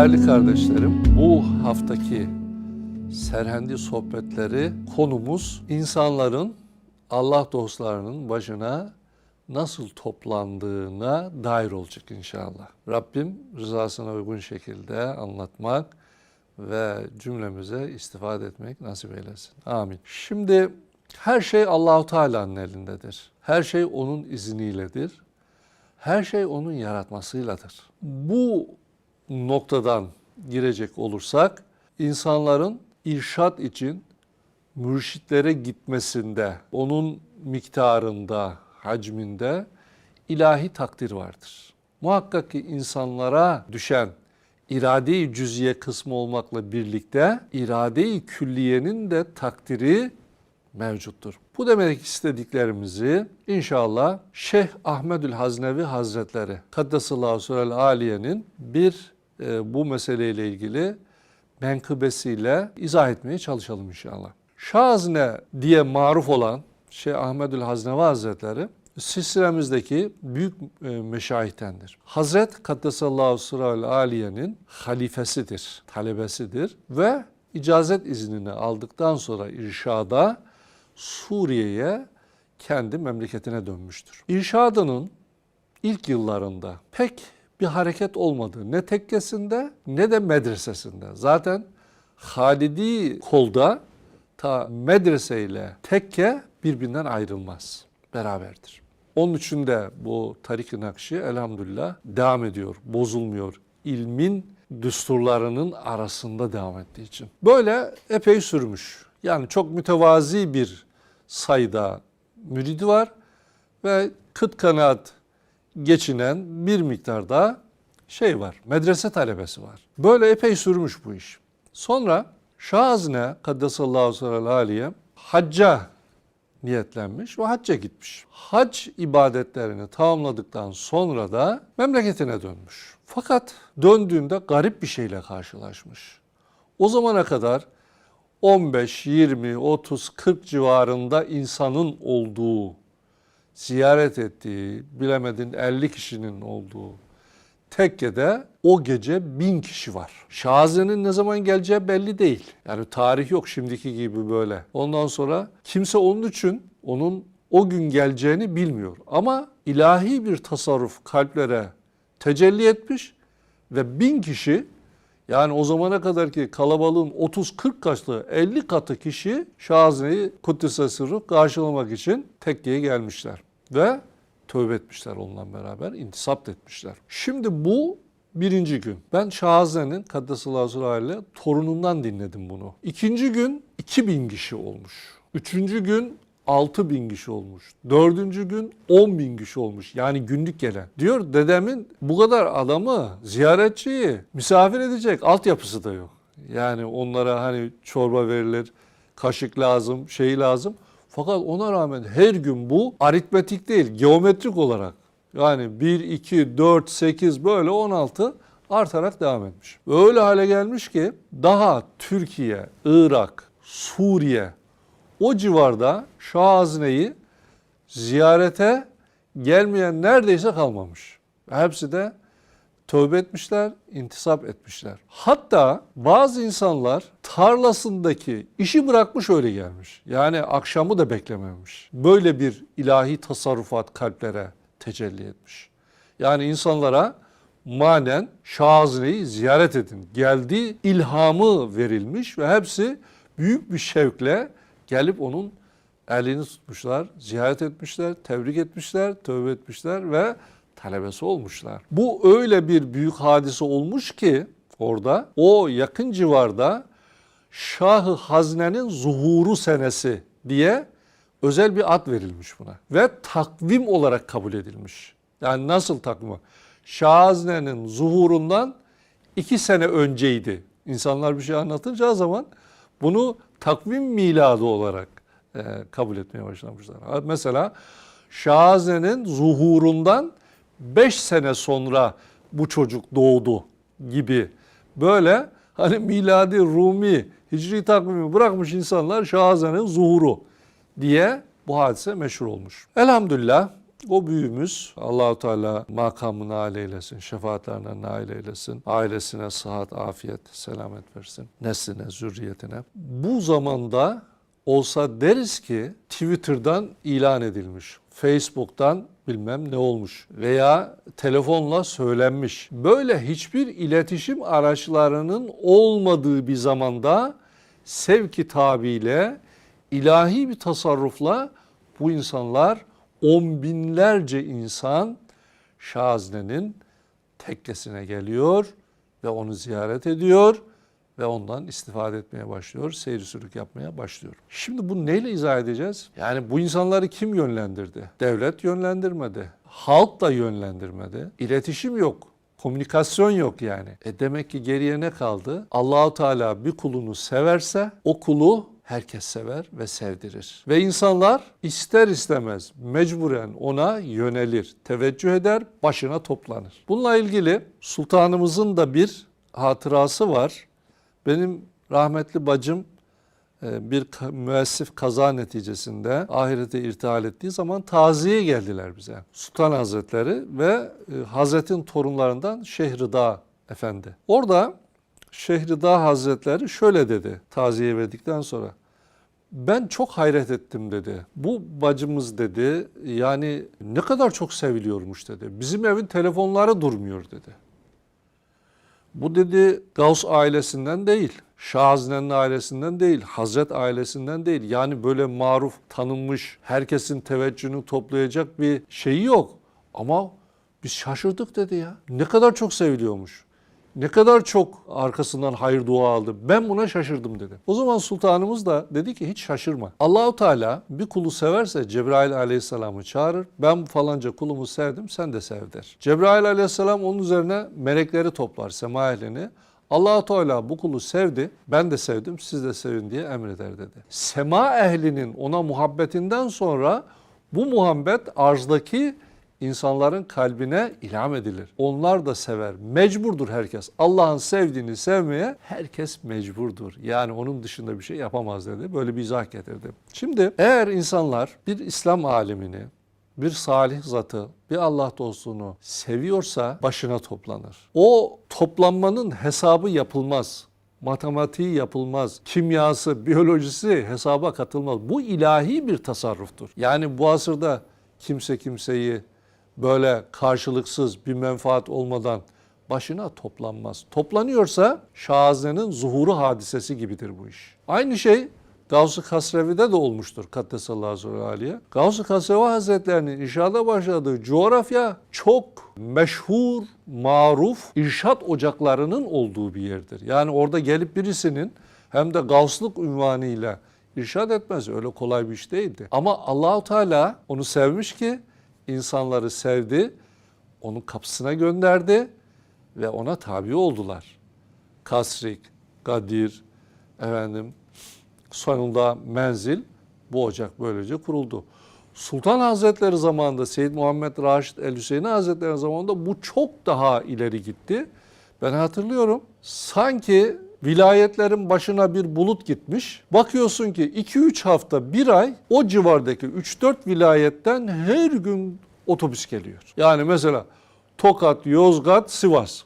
Değerli kardeşlerim, bu haftaki Serhendi sohbetleri konumuz insanların Allah dostlarının başına nasıl toplandığına dair olacak inşallah. Rabbim rızasına uygun şekilde anlatmak ve cümlemize istifade etmek nasip eylesin. Amin. Şimdi her şey Allahu Teala'nın elindedir. Her şey onun izniyledir. Her şey onun yaratmasıyladır. Bu noktadan girecek olursak insanların irşat için mürşitlere gitmesinde, onun miktarında, hacminde ilahi takdir vardır. Muhakkak ki insanlara düşen irade-i cüziye kısmı olmakla birlikte irade-i külliyenin de takdiri mevcuttur. Bu demek istediklerimizi inşallah Şeyh Ahmedül Haznevi Hazretleri Kaddesallahu Sürel Aliye'nin bir bu meseleyle ilgili menkıbesiyle izah etmeye çalışalım inşallah. Şazne diye maruf olan Şeyh Ahmedül Haznevi Hazretleri silsilemizdeki büyük e, meşayihtendir. Hazret Kaddesallahu Sürel Aliye'nin halifesidir, talebesidir ve icazet iznini aldıktan sonra irşada Suriye'ye kendi memleketine dönmüştür. İrşadının ilk yıllarında pek bir hareket olmadı. Ne tekkesinde ne de medresesinde. Zaten Halidi kolda ta medreseyle tekke birbirinden ayrılmaz. Beraberdir. Onun için de bu Tarik-i Nakşi elhamdülillah devam ediyor, bozulmuyor. İlmin düsturlarının arasında devam ettiği için. Böyle epey sürmüş. Yani çok mütevazi bir sayıda müridi var ve kıt kanaat geçinen bir miktarda şey var, medrese talebesi var. Böyle epey sürmüş bu iş. Sonra Şahazne Kaddesallahu sallallahu aleyhi hacca niyetlenmiş ve hacca gitmiş. Hac ibadetlerini tamamladıktan sonra da memleketine dönmüş. Fakat döndüğünde garip bir şeyle karşılaşmış. O zamana kadar 15, 20, 30, 40 civarında insanın olduğu, ziyaret ettiği, bilemedin 50 kişinin olduğu tekkede o gece bin kişi var. Şahazenin ne zaman geleceği belli değil. Yani tarih yok şimdiki gibi böyle. Ondan sonra kimse onun için onun o gün geleceğini bilmiyor. Ama ilahi bir tasarruf kalplere tecelli etmiş ve bin kişi yani o zamana kadar ki kalabalığın 30-40 katı 50 katı kişi Şahazine'yi Kuddise Sırrı karşılamak için tekkeye gelmişler. Ve tövbe etmişler onunla beraber, intisap etmişler. Şimdi bu birinci gün. Ben Şahazine'nin Kaddesallahu ile torunundan dinledim bunu. İkinci gün 2000 kişi olmuş. Üçüncü gün 6 bin kişi olmuş. Dördüncü gün 10 bin kişi olmuş. Yani günlük gelen. Diyor dedemin bu kadar adamı, ziyaretçiyi misafir edecek altyapısı da yok. Yani onlara hani çorba verilir, kaşık lazım, şey lazım. Fakat ona rağmen her gün bu aritmetik değil, geometrik olarak. Yani 1, 2, 4, 8 böyle 16 artarak devam etmiş. Öyle hale gelmiş ki daha Türkiye, Irak, Suriye, o civarda Şahazne'yi ziyarete gelmeyen neredeyse kalmamış. Hepsi de tövbe etmişler, intisap etmişler. Hatta bazı insanlar tarlasındaki işi bırakmış öyle gelmiş. Yani akşamı da beklememiş. Böyle bir ilahi tasarrufat kalplere tecelli etmiş. Yani insanlara manen Şahazne'yi ziyaret edin. Geldi ilhamı verilmiş ve hepsi büyük bir şevkle gelip onun elini tutmuşlar, ziyaret etmişler, tebrik etmişler, tövbe etmişler ve talebesi olmuşlar. Bu öyle bir büyük hadise olmuş ki orada o yakın civarda Şahı Hazne'nin zuhuru senesi diye özel bir ad verilmiş buna. Ve takvim olarak kabul edilmiş. Yani nasıl takvim? Şah Hazne'nin zuhurundan iki sene önceydi. İnsanlar bir şey anlatınacağı zaman bunu takvim miladı olarak e, kabul etmeye başlamışlar. Mesela Şahaze'nin zuhurundan 5 sene sonra bu çocuk doğdu gibi böyle hani miladi Rumi hicri takvimi bırakmış insanlar Şahaze'nin zuhuru diye bu hadise meşhur olmuş. Elhamdülillah O büyüğümüz Allahu Teala makamını âli eylesin, şefaatlerine nail eylesin, ailesine sıhhat, afiyet, selamet versin, nesline, zürriyetine. Bu zamanda olsa deriz ki Twitter'dan ilan edilmiş, Facebook'tan bilmem ne olmuş veya telefonla söylenmiş. Böyle hiçbir iletişim araçlarının olmadığı bir zamanda sevki tabiyle ilahi bir tasarrufla bu insanlar on binlerce insan Şazne'nin tekkesine geliyor ve onu ziyaret ediyor ve ondan istifade etmeye başlıyor, seyir sülük yapmaya başlıyor. Şimdi bu neyle izah edeceğiz? Yani bu insanları kim yönlendirdi? Devlet yönlendirmedi. Halk da yönlendirmedi. İletişim yok. Komünikasyon yok yani. E demek ki geriye ne kaldı? Allahu Teala bir kulunu severse o kulu herkes sever ve sevdirir. Ve insanlar ister istemez mecburen ona yönelir, teveccüh eder, başına toplanır. Bununla ilgili sultanımızın da bir hatırası var. Benim rahmetli bacım e, bir müessif kaza neticesinde ahirete irtihal ettiği zaman taziye geldiler bize. Sultan Hazretleri ve e, Hazretin torunlarından Şehridağ Efendi. Orada Şehridağ Hazretleri şöyle dedi taziye verdikten sonra. Ben çok hayret ettim dedi. Bu bacımız dedi yani ne kadar çok seviliyormuş dedi. Bizim evin telefonları durmuyor dedi. Bu dedi Gauss ailesinden değil, Şahazine'nin ailesinden değil, Hazret ailesinden değil. Yani böyle maruf, tanınmış, herkesin teveccühünü toplayacak bir şeyi yok. Ama biz şaşırdık dedi ya. Ne kadar çok seviliyormuş. Ne kadar çok arkasından hayır dua aldı. Ben buna şaşırdım dedi. O zaman sultanımız da dedi ki hiç şaşırma. Allahu Teala bir kulu severse Cebrail aleyhisselamı çağırır. Ben falanca kulumu sevdim sen de sev der. Cebrail aleyhisselam onun üzerine melekleri toplar sema ehlini. allah Teala bu kulu sevdi, ben de sevdim, siz de sevin diye emreder dedi. Sema ehlinin ona muhabbetinden sonra bu muhabbet arzdaki insanların kalbine ilham edilir. Onlar da sever. Mecburdur herkes. Allah'ın sevdiğini sevmeye herkes mecburdur. Yani onun dışında bir şey yapamaz dedi. Böyle bir izah getirdi. Şimdi eğer insanlar bir İslam alimini, bir salih zatı, bir Allah dostunu seviyorsa başına toplanır. O toplanmanın hesabı yapılmaz matematiği yapılmaz, kimyası, biyolojisi hesaba katılmaz. Bu ilahi bir tasarruftur. Yani bu asırda kimse kimseyi böyle karşılıksız bir menfaat olmadan başına toplanmaz. Toplanıyorsa Şahazine'nin zuhuru hadisesi gibidir bu iş. Aynı şey Gavs-ı Kasrevi'de de olmuştur Kaddesallahu aleyhi. Gavs-ı Kasrevi Hazretlerinin inşaata başladığı coğrafya çok meşhur, maruf irşat ocaklarının olduğu bir yerdir. Yani orada gelip birisinin hem de gavslık ünvanıyla irşad etmez. Öyle kolay bir iş değildi. Ama Allahu Teala onu sevmiş ki insanları sevdi, onun kapısına gönderdi ve ona tabi oldular. Kasrik, Gadir, efendim sonunda menzil bu ocak böylece kuruldu. Sultan Hazretleri zamanında Seyyid Muhammed Raşid El Hüseyini Hazretleri zamanında bu çok daha ileri gitti. Ben hatırlıyorum sanki vilayetlerin başına bir bulut gitmiş. Bakıyorsun ki 2-3 hafta, bir ay o civardaki 3-4 vilayetten her gün otobüs geliyor. Yani mesela Tokat, Yozgat, Sivas.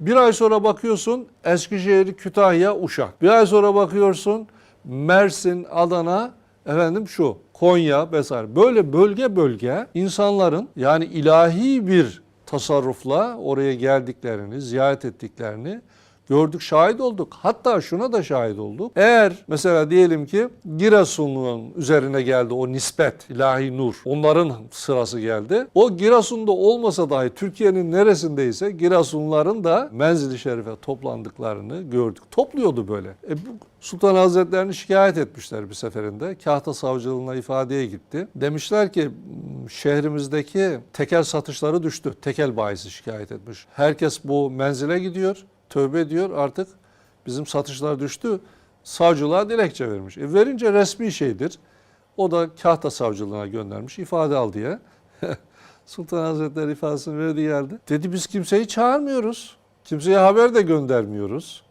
Bir ay sonra bakıyorsun Eskişehir, Kütahya, Uşak. Bir ay sonra bakıyorsun Mersin, Adana, efendim şu Konya vesaire. Böyle bölge bölge insanların yani ilahi bir tasarrufla oraya geldiklerini, ziyaret ettiklerini gördük, şahit olduk. Hatta şuna da şahit olduk. Eğer mesela diyelim ki Giresun'un üzerine geldi o nispet, ilahi nur. Onların sırası geldi. O Giresun'da olmasa dahi Türkiye'nin neresindeyse Giresunların da Menzili Şerif'e toplandıklarını gördük. Topluyordu böyle. E bu Sultan Hazretlerini şikayet etmişler bir seferinde. Kahta savcılığına ifadeye gitti. Demişler ki şehrimizdeki tekel satışları düştü. Tekel bayisi şikayet etmiş. Herkes bu menzile gidiyor tövbe ediyor artık bizim satışlar düştü. Savcılığa dilekçe vermiş. E verince resmi şeydir. O da kahta savcılığına göndermiş ifade al diye. Sultan Hazretleri ifadesini verdi geldi. Dedi biz kimseyi çağırmıyoruz. Kimseye haber de göndermiyoruz.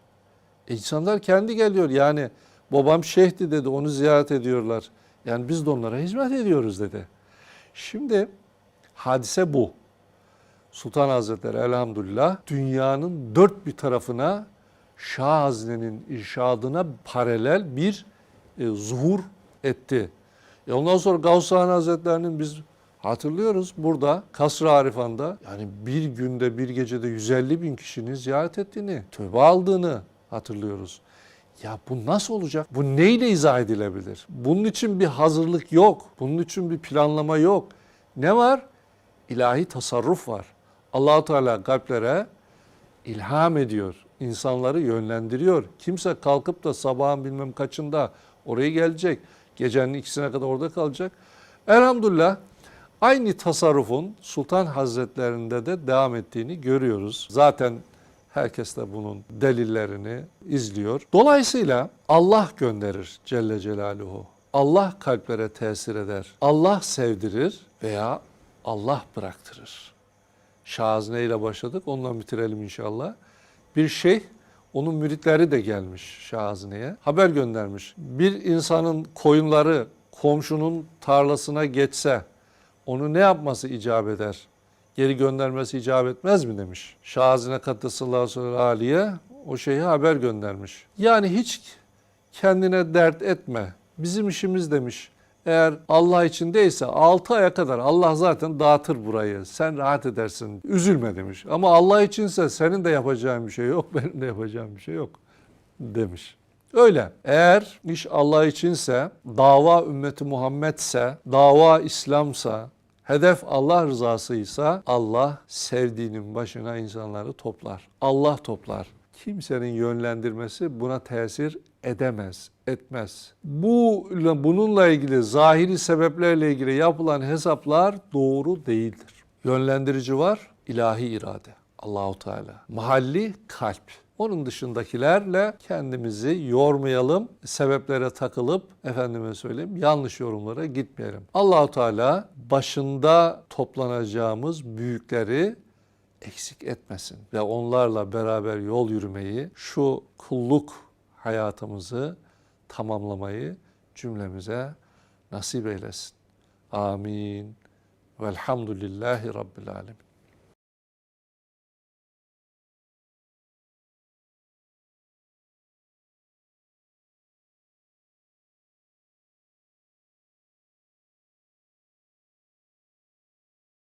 E insanlar kendi geliyor yani babam şeyhti dedi onu ziyaret ediyorlar. Yani biz de onlara hizmet ediyoruz dedi. Şimdi Hadise bu. Sultan Hazretleri elhamdülillah dünyanın dört bir tarafına Şah Hazne'nin irşadına paralel bir e, zuhur etti. E ondan sonra Gavs-ı Han Hazretleri'nin biz hatırlıyoruz burada Kasr-ı Arifan'da yani bir günde bir gecede 150 bin kişinin ziyaret ettiğini, tövbe aldığını hatırlıyoruz. Ya bu nasıl olacak? Bu neyle izah edilebilir? Bunun için bir hazırlık yok. Bunun için bir planlama yok. Ne var? İlahi tasarruf var. Allahu Teala kalplere ilham ediyor. insanları yönlendiriyor. Kimse kalkıp da sabahın bilmem kaçında oraya gelecek. Gecenin ikisine kadar orada kalacak. Elhamdülillah aynı tasarrufun Sultan Hazretlerinde de devam ettiğini görüyoruz. Zaten herkes de bunun delillerini izliyor. Dolayısıyla Allah gönderir Celle Celaluhu. Allah kalplere tesir eder. Allah sevdirir veya Allah bıraktırır. Şahazne ile başladık. Ondan bitirelim inşallah. Bir şeyh, onun müritleri de gelmiş Şahazne'ye. Haber göndermiş. Bir insanın koyunları komşunun tarlasına geçse onu ne yapması icap eder? Geri göndermesi icap etmez mi demiş. Şahazine Kaddesallahu aleyhi Ali'ye o şeyi haber göndermiş. Yani hiç kendine dert etme. Bizim işimiz demiş. Eğer Allah için değilse 6 aya kadar Allah zaten dağıtır burayı. Sen rahat edersin. Üzülme demiş. Ama Allah içinse senin de yapacağın bir şey yok, benim de yapacağım bir şey yok demiş. Öyle. Eğer iş Allah içinse, dava ümmeti Muhammedse, dava İslamsa, hedef Allah rızasıysa Allah sevdiğinin başına insanları toplar. Allah toplar. Kimsenin yönlendirmesi buna tesir edemez, etmez. Bu bununla ilgili zahiri sebeplerle ilgili yapılan hesaplar doğru değildir. Yönlendirici var, ilahi irade. Allahu Teala. Mahalli kalp. Onun dışındakilerle kendimizi yormayalım, sebeplere takılıp efendime söyleyeyim yanlış yorumlara gitmeyelim. Allahu Teala başında toplanacağımız büyükleri eksik etmesin ve onlarla beraber yol yürümeyi, şu kulluk hayatımızı tamamlamayı cümlemize nasip eylesin. Amin. Velhamdülillahi Rabbil Alemin.